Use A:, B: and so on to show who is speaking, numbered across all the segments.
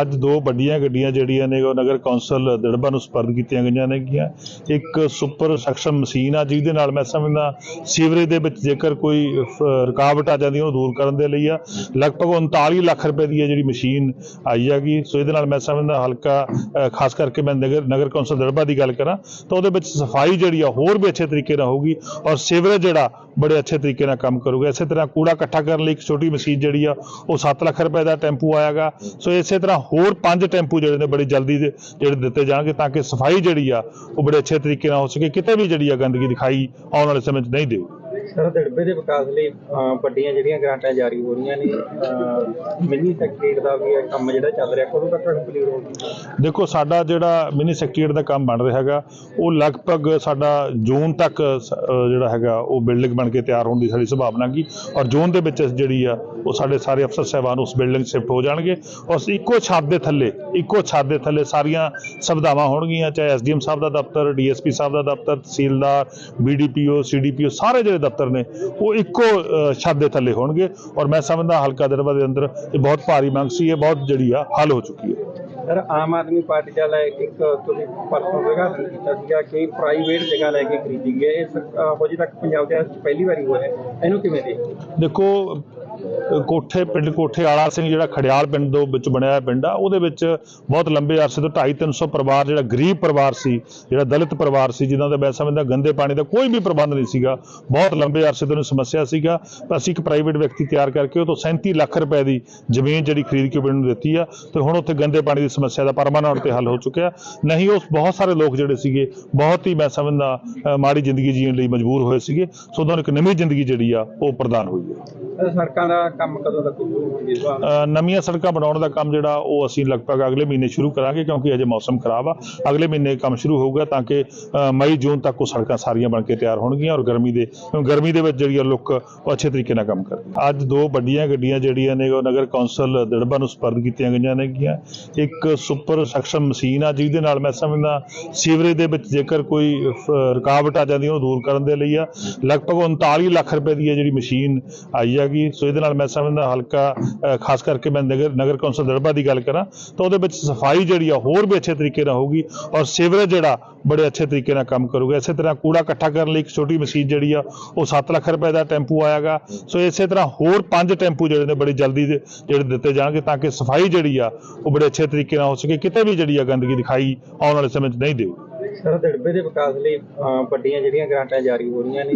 A: ਅੱਜ ਦੋ ਵੱਡੀਆਂ ਗੱਡੀਆਂ ਜਿਹੜੀਆਂ ਨੇ ਉਹ ਨਗਰ ਕੌਂਸਲ ਦੜਬਾ ਨੂੰ ਸਪਰਦ ਕੀਤੀਆਂ ਗਈਆਂ ਨੇਗੀਆਂ। ਇੱਕ ਸੁਪਰ ਸੈਕਸ਼ਨ ਮਸ਼ੀਨ ਆ, ਜਿਹਦੇ ਨਾਲ ਮੈਂ ਸਮਝਦਾ ਸੀਵਰੇਜ ਦੇ ਵਿੱਚ ਜੇਕਰ ਕੋਈ ਰੁਕਾਵਟ ਆ ਜਾਂਦੀ, ਉਹਨੂੰ ਦੂਰ ਕਰਨ ਦੇ ਲਈ ਆ। ਲਗਭਗ 39 ਲੱਖ ਰੁਪਏ ਦੀ ਇਹ ਜਿਹੜੀ ਮਸ਼ੀਨ ਆਈ ਹੈਗੀ, ਸੋ ਇਹਦੇ ਨਾਲ ਮੈਂ ਸਮਝਦਾ ਹਲਕਾ ਖਾਸ ਕਰਕੇ ਮੈਂ ਨਗਰ ਨਗਰ ਕੌਂਸਲ ਦੜਬਾ ਦੀ ਗੱਲ ਕਰਾਂ, ਤਾਂ ਉਹਦੇ ਵਿੱਚ ਸਫ਼ਾਈ ਜਿਹੜੀ ਆ, ਹੋਰ ਵੀ ਅੱਛੇ ਤਰੀਕੇ ਨਾਲ ਹੋਊਗੀ ਔਰ ਸੀਵਰੇਜ ਜਿਹੜਾ, ਬੜੇ ਅੱਛੇ ਤਰੀਕੇ ਨਾਲ ਕੰਮ ਕਰੂਗਾ। ਇਸੇ ਤਰ੍ਹਾਂ ਕੂੜਾ ਇਕੱਠਾ ਕਰਨ ਲਈ ਇੱਕ ਛੋਟੀ ਮਸ਼ੀਨ ਜਿਹੜੀ ਆ, ਉਹ 7 ਲੱਖ ਰੁਪਏ ਦਾ ਟੈਂਪੂ ਆਏਗਾ ਸੋ ਇਸੇ ਤਰ੍ਹਾਂ ਹੋਰ ਪੰਜ ਟੈਂਪੂ ਜਿਹੜੇ ਨੇ ਬੜੀ ਜਲਦੀ ਜਿਹੜੇ ਦਿੱਤੇ ਜਾਣਗੇ ਤਾਂ ਕਿ ਸਫ਼ਾਈ ਜਿਹੜੀ ਆ ਉਹ ਬੜੇ ਅੱਛੇ ਤਰੀਕੇ ਨਾਲ ਹੋ ਸਕੇ, ਕਿਤੇ ਵੀ ਜਿਹੜੀ ਆ ਗੰਦਗੀ ਦਿਖਾਈ ਆਉਣ ਵਾਲੇ ਸਮੇਂ 'ਚ ਨਹੀਂ ਦੇਊ
B: ਸਰ, ਦੜਬੇ ਦੇ ਵਿਕਾਸ ਲਈ ਵੱਡੀਆਂ ਜਿਹੜੀਆਂ ਗ੍ਰਾਂਟਾਂ ਜਾਰੀ ਹੋ ਰਹੀਆਂ ਨੇ ਮਿੰਨੀ ਸੈਕਟਰੀਏਟ ਦਾ ਵੀ ਕੰਮ ਜਿਹੜਾ ਚੱਲ ਰਿਹਾ, ਕਦੋਂ ਤੱਕ ਕੰਪਲੀਟ ਹੋਊਗੀ?
A: ਦੇਖੋ, ਸਾਡਾ ਜਿਹੜਾ ਮਿਨੀ ਸੈਕਟਰੀਏਟ ਦਾ ਕੰਮ ਬਣ ਰਿਹਾ ਹੈਗਾ, ਉਹ ਲਗਭਗ ਸਾਡਾ ਜੂਨ ਤੱਕ ਜਿਹੜਾ ਹੈਗਾ, ਉਹ ਬਿਲਡਿੰਗ ਬਣ ਕੇ ਤਿਆਰ ਹੋਣ ਦੀ ਸਾਡੀ ਸੰਭਾਵਨਾ ਕੀ ਔਰ ਜੂਨ ਦੇ ਵਿੱਚ ਜਿਹੜੀ ਆ, ਉਹ ਸਾਡੇ ਸਾਰੇ ਅਫਸਰ ਸਾਹਿਬਾਨ ਉਸ ਬਿਲਡਿੰਗ ਸ਼ਿਫਟ ਹੋ ਜਾਣਗੇ ਔਰ ਇੱਕੋ ਛੱਤ ਦੇ ਥੱਲੇ, ਇੱਕੋ ਛੱਤ ਦੇ ਥੱਲੇ ਸਾਰੀਆਂ ਸੁਵਿਧਾਵਾਂ ਹੋਣਗੀਆਂ, ਚਾਹੇ ਐਸਡੀਐਮ ਸਾਹਿਬ ਦਾ ਦਫ਼ਤਰ ਡੀਐਸਪੀ ਸਾਹਿਬ ਦਾ ਦਫ਼ਤਰ, ਤਹਿਸੀਲਦਾਰ ਬੀਡੀਪੀਓ ਸੀਡੀਪੀਓ ਸਾਰੇ ਜਿਹੜੇ ਦਫ਼ਤਰ ਨੇ ਉਹ ਇੱਕੋ ਛੱਤ ਦੇ ਥੱਲੇ ਹੋਣਗੇ ਔਰ ਮੈਂ ਸਮਝਦਾ ਹਲਕਾ ਦਰਬਾ ਦੇ ਅੰਦਰ ਇਹ ਬਹੁਤ ਭਾਰੀ ਮੰਗ ਸੀ ਇਹ ਬਹੁਤ ਜਿਹੜੀ ਆ ਹੱਲ ਹੋ ਚੁੱਕੀ ਹੈ।
B: ਸਰ ਆਮ ਆਦਮੀ ਪਾਰਟੀ ਦਾ ਲੈ ਇੱਕ ਤੁਸੀਂ ਪਰਸੋਂ ਉਦਘਾਟਨ ਕੀਤਾ ਸੀਗਾ ਕਿ ਪ੍ਰਾਈਵੇਟ ਜਗ੍ਹਾ ਲੈ ਕੇ ਖਰੀਦੀ ਗਈ ਹੈ। ਇਹ ਅਜੇ ਤੱਕ ਪੰਜਾਬ ਦੇ ਵਿੱਚ ਪਹਿਲੀ ਵਾਰੀ ਹੋਇਆ ਹੈ। ਇਹਨੂੰ ਕਿਵੇਂ ਹੋ?
A: ਦੇਖੋ ਕੋਠੇ, ਪਿੰਡ ਕੋਠੇ ਆਲਾ ਸਿੰਘ ਜਿਹੜਾ ਖੜਿਆਲ ਪਿੰਡ ਤੋਂ ਵਿੱਚ ਬਣਿਆ ਹੋਇਆ ਪਿੰਡ ਆ, ਉਹਦੇ ਵਿੱਚ ਬਹੁਤ ਲੰਬੇ ਅਰਸੇ ਤੋਂ 2.5 300 ਪਰਿਵਾਰ, ਜਿਹੜਾ ਗਰੀਬ ਪਰਿਵਾਰ ਸੀ, ਜਿਹੜਾ ਦਲਿਤ ਪਰਿਵਾਰ ਸੀ, ਜਿਨ੍ਹਾਂ ਦਾ ਮੈਂ ਸਮਝਦਾ ਗੰਦੇ ਪਾਣੀ ਦਾ ਕੋਈ ਵੀ ਪ੍ਰਬੰਧ ਨਹੀਂ ਸੀਗਾ। ਬਹੁਤ ਲੰਬੇ ਅਰਸੇ ਤੋਂ ਇਹਨੂੰ ਸਮੱਸਿਆ ਸੀਗਾ। ਅਸੀਂ ਇੱਕ ਪ੍ਰਾਈਵੇਟ ਵਿਅਕਤੀ ਤਿਆਰ ਕਰਕੇ ਉਹ ਤੋਂ 37 ਲੱਖ ਰੁਪਏ ਦੀ ਜ਼ਮੀਨ ਜਿਹੜੀ ਖਰੀਦ ਕੇ ਪਿੰਡ ਨੂੰ ਦਿੱਤੀ ਆ ਤੇ ਹੁਣ ਉੱਥੇ ਗੰਦੇ ਪਾਣੀ ਦੀ ਸਮੱਸਿਆ ਦਾ ਪਰਮਾਨੈਂਟ ਤੇ ਹੱਲ ਹੋ ਚੁੱਕਿਆ। ਨਹੀਂ ਉਸ ਬਹੁਤ ਸਾਰੇ ਲੋਕ ਜਿਹੜੇ ਸੀਗੇ, ਬਹੁਤ ਹੀ ਮੈਂ ਸਮਝਦਾ ਮਾੜੀ ਜ਼ਿੰਦਗੀ ਜੀਣ ਲਈ ਮਜਬੂਰ ਹੋਏ ਸੀਗੇ। ਸੋ ਉਹਨਾਂ ਨੂੰ ਇੱਕ ਨਵੀਂ ਜ਼ਿੰਦਗੀ ਜਿਹੜੀ ਆ, ਉਹ ਪ੍ਰਦਾਨ ਹੋਈ ਹੈ।
B: ਸੜਕਾਂ ਦਾ ਕੰਮ ਕਦੋਂ ਤੱਕ ਸ਼ੁਰੂ
A: ਅ, ਨਵੀਆਂ ਸੜਕਾਂ ਬਣਾਉਣ ਦਾ ਕੰਮ ਜਿਹੜਾ ਉਹ ਅਸੀਂ ਲਗਭਗ ਅਗਲੇ ਮਹੀਨੇ ਸ਼ੁਰੂ ਕਰਾਂਗੇ ਕਿਉਂਕਿ ਅਜੇ ਮੌਸਮ ਖਰਾਬ ਆ। ਅਗਲੇ ਮਹੀਨੇ ਕੰਮ ਸ਼ੁਰੂ ਹੋਊਗਾ ਤਾਂ ਕਿ ਅ, ਮਈ ਜੂਨ ਤੱਕ ਉਹ ਸੜਕਾਂ ਸਾਰੀਆਂ ਬਣ ਕੇ ਤਿਆਰ ਹੋਣਗੀਆਂ ਔਰ ਗਰਮੀ ਦੇ ਗਰਮੀ ਦੇ ਵਿੱਚ ਜਿਹੜੀ ਆ ਲੁੱਕ ਉਹ ਅੱਛੇ ਤਰੀਕੇ ਨਾਲ ਕੰਮ ਕਰਦੀ ਅੱਜ ਦੋ ਵੱਡੀਆਂ ਗੱਡੀਆਂ ਜਿਹੜੀਆਂ ਨੇ ਉਹ ਨਗਰ ਕੌਂਸਲ ਦੜਬਾ ਨੂੰ ਸਪਰਦ ਕੀਤੀਆਂ ਗਈਆਂ ਨੇਗੀਆਂ। ਇੱਕ ਸੁਪਰ ਸੈਕਸ਼ਨ ਮਸ਼ੀਨ ਆ ਜਿਹਦੇ ਨਾਲ ਮੈਂ ਸਮਝਦਾ ਸੀਵਰੇਜ ਦੇ ਵਿੱਚ ਜੇਕਰ ਕੋਈ ਅ, ਰੁਕਾਵਟ ਆ ਜਾਂਦੀ ਹੈ ਉਹਨੂੰ ਦੂਰ ਕਰਨ ਦੇ ਲਈ ਆ। ਲਗਭਗ 39 ਲੱਖ ਰੁਪਏ ਦੀ ਇਹ ਜਿਹੜੀ ਮਸ਼ੀਨ ਆਈ ਹੈਗੀ ਸੋ ਇਹਦੇ ਨਾਲ ਮੈਂ ਸਮਝਦਾ ਹਲਕਾ ਖਾਸ ਕਰਕੇ ਮੈਂ ਨਗਰ ਨਗਰ ਕੌਂਸਲ ਦਰਬਾ ਦੀ ਗੱਲ ਕਰਾਂ, ਤਾਂ ਉਹਦੇ ਵਿੱਚ ਸਫ਼ਾਈ ਜਿਹੜੀ ਆ ਹੋਰ ਵੀ ਅੱਛੇ ਤਰੀਕੇ ਨਾਲ ਹੋਊਗੀ ਔਰ ਸੀਵਰੇਜ ਜਿਹੜਾ ਬੜੇ ਅੱਛੇ ਤਰੀਕੇ ਨਾਲ ਕੰਮ ਕਰੂਗਾ। ਇਸੇ ਤਰ੍ਹਾਂ ਕੂੜਾ ਇਕੱਠਾ ਕਰਨ ਲਈ ਇੱਕ ਛੋਟੀ ਮਸ਼ੀਨ ਜਿਹੜੀ ਆ, ਉਹ 7 ਲੱਖ ਰੁਪਏ ਦਾ ਟੈਂਪੂ ਆਏਗਾ ਸੋ ਇਸੇ ਤਰ੍ਹਾਂ ਹੋਰ ਪੰਜ ਟੈਂਪੂ ਜਿਹੜੇ ਨੇ ਬੜੀ ਜਲਦੀ ਜਿਹੜੇ ਦਿੱਤੇ ਜਾਣਗੇ ਤਾਂ ਕਿ ਸਫ਼ਾਈ ਜਿਹੜੀ ਆ, ਉਹ ਬੜੇ ਅੱਛੇ ਤਰੀਕੇ ਨਾਲ ਹੋ ਸਕੇ। ਕਿਤੇ ਵੀ ਜਿਹੜੀ ਆ ਗੰਦਗੀ ਦਿਖਾਈ ਆਉਣ ਵਾਲੇ ਸਮੇਂ 'ਚ ਨਹੀਂ ਦੇਊ
B: ਸਰ ਦੜਬੇ ਦੇ ਵਿਕਾਸ ਲਈ ਵੱਡੀਆਂ ਜਿਹੜੀਆਂ ਗ੍ਰਾਂਟਾਂ ਜਾਰੀ ਹੋ ਰਹੀਆਂ ਨੇ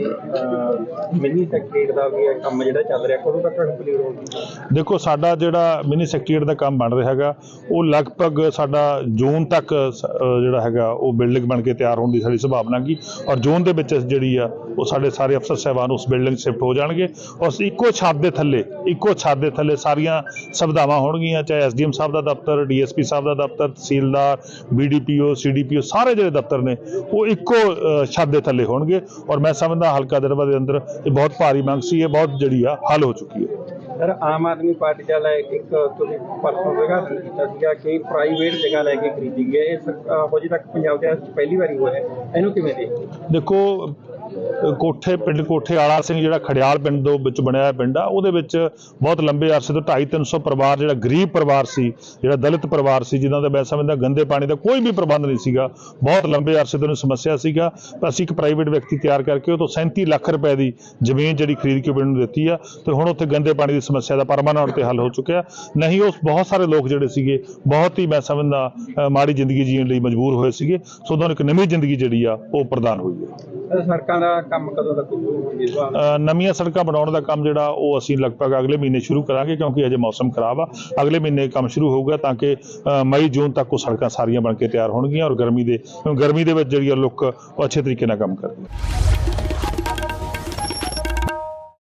B: ਮਿੰਨੀ ਸੈਕਟਰੀਏਟ ਦਾ ਵੀ ਕੰਮ ਜਿਹੜਾ ਚੱਲ ਰਿਹਾ, ਕਦੋਂ ਤੱਕ ਕੰਪਲੀਟ ਹੋਊਗੀ?
A: ਦੇਖੋ, ਸਾਡਾ ਜਿਹੜਾ ਮਿਨੀ ਸੈਕਟਰੀਏਟ ਦਾ ਕੰਮ ਬਣ ਰਿਹਾ ਹੈਗਾ, ਉਹ ਲਗਭਗ ਸਾਡਾ ਜੂਨ ਤੱਕ ਜਿਹੜਾ ਹੈਗਾ, ਉਹ ਬਿਲਡਿੰਗ ਬਣ ਕੇ ਤਿਆਰ ਹੋਣ ਦੀ ਸਾਡੀ ਸੰਭਾਵਨਾ ਕੀ ਔਰ ਜੂਨ ਦੇ ਵਿੱਚ ਜਿਹੜੀ ਆ, ਉਹ ਸਾਡੇ ਸਾਰੇ ਅਫਸਰ ਸਾਹਿਬਾਨ ਉਸ ਬਿਲਡਿੰਗ ਸ਼ਿਫਟ ਹੋ ਜਾਣਗੇ ਔਰ ਇੱਕੋ ਛੱਤ ਦੇ ਥੱਲੇ, ਇੱਕੋ ਛੱਤ ਦੇ ਥੱਲੇ ਸਾਰੀਆਂ ਸੁਵਿਧਾਵਾਂ ਹੋਣਗੀਆਂ, ਚਾਹੇ ਐਸਡੀਐਮ ਸਾਹਿਬ ਦਾ ਦਫ਼ਤਰ ਡੀਐਸਪੀ ਸਾਹਿਬ ਦਾ ਦਫ਼ਤਰ, ਤਹਿਸੀਲਦਾਰ ਬੀਡੀਪੀਓ ਸੀਡੀਪੀਓ ਸਾਰੇ ਜਿਹੜੇ ਦਫ਼ਤਰ ਨੇ ਉਹ ਇੱਕੋ ਛੱਤ ਦੇ ਥੱਲੇ ਹੋਣਗੇ ਔਰ ਮੈਂ ਸਮਝਦਾ ਹਲਕਾ ਦਰਬਾ ਦੇ ਅੰਦਰ ਇਹ ਬਹੁਤ ਭਾਰੀ ਮੰਗ ਸੀ ਇਹ ਬਹੁਤ ਜਿਹੜੀ ਆ ਹੱਲ ਹੋ ਚੁੱਕੀ ਹੈ।
B: ਸਰ ਆਮ ਆਦਮੀ ਪਾਰਟੀ ਦਾ ਲੈ ਇੱਕ ਤੁਸੀਂ ਪਰਸੋਂ ਉਦਘਾਟਨ ਕੀਤਾ ਸੀਗਾ ਕਿ ਪ੍ਰਾਈਵੇਟ ਜਗ੍ਹਾ ਲੈ ਕੇ ਖਰੀਦੀ ਗਈ ਹੈ। ਇਹ ਅਹ, ਅਜੇ ਤੱਕ ਪੰਜਾਬ ਦੇ ਵਿੱਚ ਪਹਿਲੀ ਵਾਰੀ ਹੋਇਆ ਹੈ। ਇਹਨੂੰ ਕਿਵੇਂ ਹੋ?
A: ਦੇਖੋ ਕੋਠੇ, ਪਿੰਡ ਕੋਠੇ ਆਲਾ ਸਿੰਘ ਜਿਹੜਾ ਖੜਿਆਲ ਪਿੰਡ ਤੋਂ ਵਿੱਚ ਬਣਿਆ ਪਿੰਡ ਆ, ਉਹਦੇ ਵਿੱਚ ਬਹੁਤ ਲੰਬੇ ਅਰਸੇ ਤੋਂ 2.5 300 ਪਰਿਵਾਰ, ਜਿਹੜਾ ਗਰੀਬ ਪਰਿਵਾਰ ਸੀ, ਜਿਹੜਾ ਦਲਿਤ ਪਰਿਵਾਰ ਸੀ, ਜਿਨ੍ਹਾਂ ਦਾ ਮੈਂ ਸਮਝਦਾ ਗੰਦੇ ਪਾਣੀ ਦਾ ਕੋਈ ਵੀ ਪ੍ਰਬੰਧ ਨਹੀਂ ਸੀਗਾ, ਬਹੁਤ ਲੰਬੇ ਅਰਸੇ ਤੋਂ ਸਮੱਸਿਆ ਸੀਗਾ ਅਸੀਂ ਇੱਕ ਪ੍ਰਾਈਵੇਟ ਵਿਅਕਤੀ ਤਿਆਰ ਕਰਕੇ ਉਹ ਤੋਂ 37 ਲੱਖ ਰੁਪਏ ਦੀ ਜ਼ਮੀਨ ਜਿਹੜੀ ਖਰੀਦ ਕੇ ਪਿੰਡ ਨੂੰ ਦਿੱਤੀ ਆ, ਤੇ ਹੁਣ ਉੱਥੇ ਗੰਦੇ ਪਾਣੀ ਦੀ ਸਮੱਸਿਆ ਦਾ ਪਰਮਾਨੈਂਟ ਤੇ ਹੱਲ ਹੋ ਚੁੱਕਿਆ। ਨਹੀਂ ਉਸ ਬਹੁਤ ਸਾਰੇ ਲੋਕ ਜਿਹੜੇ ਸੀਗੇ, ਬਹੁਤ ਹੀ ਮੈਂ ਸਮਝਦਾ ਮਾੜੀ ਜ਼ਿੰਦਗੀ ਜੀਣ ਲਈ ਮਜਬੂਰ ਹੋਏ ਸੀਗੇ, ਸੋ ਉਹਨਾਂ ਨੂੰ ਇੱਕ ਨਵੀਂ ਜ਼ਿੰਦਗੀ ਜਿਹੜੀ ਆ, ਉਹ ਪ੍ਰਦਾਨ ਹੋਈ ਹੈ।
B: ਸੜਕਾਂ ਦਾ ਕੰਮ ਕਦੋਂ ਤੱਕ ਸ਼ੁਰੂ
A: ਅ, ਨਵੀਆਂ ਸੜਕਾਂ ਬਣਾਉਣ ਦਾ ਕੰਮ ਜਿਹੜਾ ਉਹ ਅਸੀਂ ਲਗਭਗ ਅਗਲੇ ਮਹੀਨੇ ਸ਼ੁਰੂ ਕਰਾਂਗੇ ਕਿਉਂਕਿ ਅਜੇ ਮੌਸਮ ਖਰਾਬ ਆ। ਅਗਲੇ ਮਹੀਨੇ ਕੰਮ ਸ਼ੁਰੂ ਹੋਊਗਾ ਤਾਂ ਕਿ ਅ, ਮਈ ਜੂਨ ਤੱਕ ਉਹ ਸੜਕਾਂ ਸਾਰੀਆਂ ਬਣ ਕੇ ਤਿਆਰ ਹੋਣਗੀਆਂ ਔਰ ਗਰਮੀ ਦੇ ਗਰਮੀ ਦੇ ਵਿੱਚ ਜਿਹੜੀ ਆ ਲੁੱਕ ਉਹ ਅੱਛੇ ਤਰੀਕੇ ਨਾਲ ਕੰਮ ਕਰਦੀ